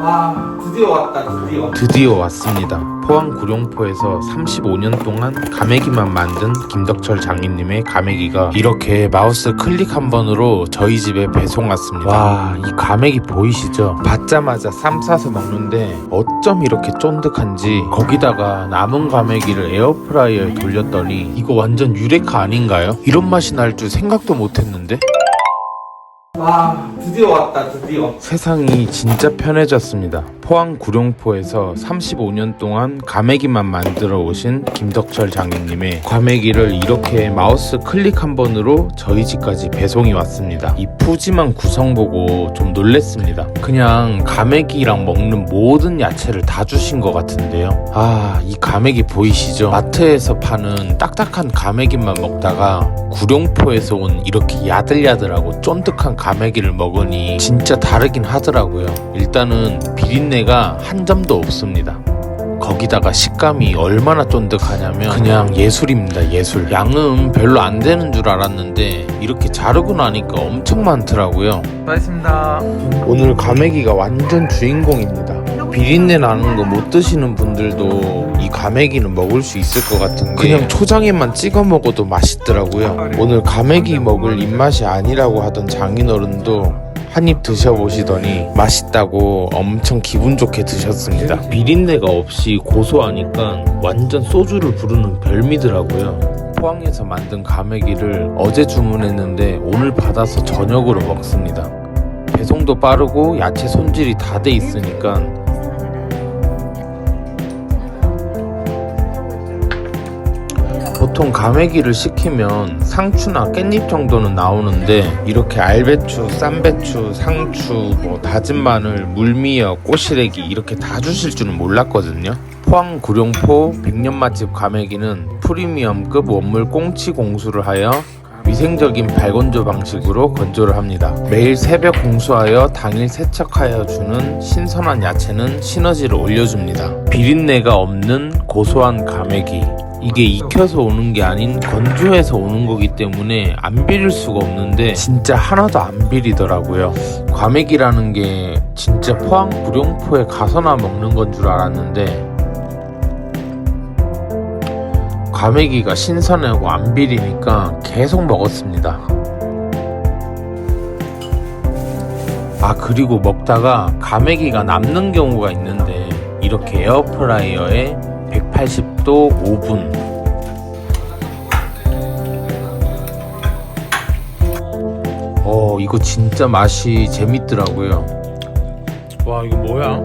와 드디어 왔다 드디어 드디어 왔습니다. 포항 구룡포에서 35년 동안 가메기만 만든 김덕철 장인님의 가메기가 이렇게 마우스 클릭 한 번으로 저희 집에 배송 왔습니다. 와, 이 가메기 보이시죠? 받자마자 쌈 싸서 먹는데 어쩜 이렇게 쫀득한지 거기다가 남은 가메기를 에어프라이어에 돌렸더니 이거 완전 유레카 아닌가요? 이런 맛이 날 줄 생각도 못 했는데? 와 드디어 왔다 드디어 세상이 진짜 편해졌습니다. 포항 구룡포에서 35년 동안 가메기만 만들어 오신 김덕철 장인님의 과메기를 이렇게 마우스 클릭 한 번으로 저희 집까지 배송이 왔습니다. 이 푸짐한 구성 보고 좀 놀랬습니다. 그냥 가메기랑 먹는 모든 야채를 다 주신 것 같은데요. 아, 이 가메기 보이시죠? 마트에서 파는 딱딱한 가메기만 먹다가 구룡포에서 온 이렇게 야들야들하고 쫀득한 가메기를 먹으니 진짜 다르긴 하더라고요. 일단은 비린내 가 한 점도 없습니다. 거기다가 식감이 얼마나 쫀득하냐면 그냥 예술입니다 예술 양은 별로 안 되는 줄 알았는데 이렇게 자르고 나니까 엄청 많더라고요 수고하셨습니다 오늘 가메기가 완전 주인공입니다. 비린내 나는 거 못 드시는 분들도 이 가메기는 먹을 수 있을 것 같은 게 그냥 초장에만 찍어 먹어도 맛있더라고요. 오늘 가메기 먹을 입맛이 아니라고 하던 장인어른도 한 입 드셔보시더니 맛있다고 엄청 기분 좋게 드셨습니다. 비린내가 없이 고소하니까 완전 소주를 부르는 별미더라고요. 포항에서 만든 가메기를 어제 주문했는데 오늘 받아서 저녁으로 먹습니다. 배송도 빠르고 야채 손질이 다 돼 있으니까 보통 가메기를 시키면 상추나 깻잎 정도는 나오는데 이렇게 알배추, 쌈배추, 상추, 뭐 다진 마늘, 물미역, 꼬시래기 이렇게 다 주실 줄은 몰랐거든요. 포항 구룡포 백년 맛집 가메기는 프리미엄급 원물 꽁치 공수를 하여 위생적인 발건조 방식으로 건조를 합니다. 매일 새벽 공수하여 당일 세척하여 주는 신선한 야채는 시너지를 올려줍니다. 비린내가 없는 고소한 가메기. 이게 익혀서 오는 게 아닌 건조해서 오는 거기 때문에 안 비릴 수가 없는데 진짜 하나도 안 비리더라고요. 과메기라는 게 진짜 포항 구룡포에 가서나 먹는 건 줄 알았는데 과메기가 신선하고 안 비리니까 계속 먹었습니다. 아 그리고 먹다가 가메기가 남는 경우가 있는데 이렇게 에어프라이어에 180도 5분. 어 이거 진짜 맛이 재밌더라고요. 와 이거 뭐야?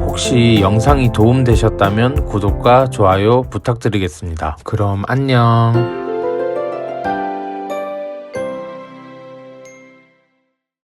혹시 영상이 도움되셨다면 구독과 좋아요 부탁드리겠습니다. 그럼 안녕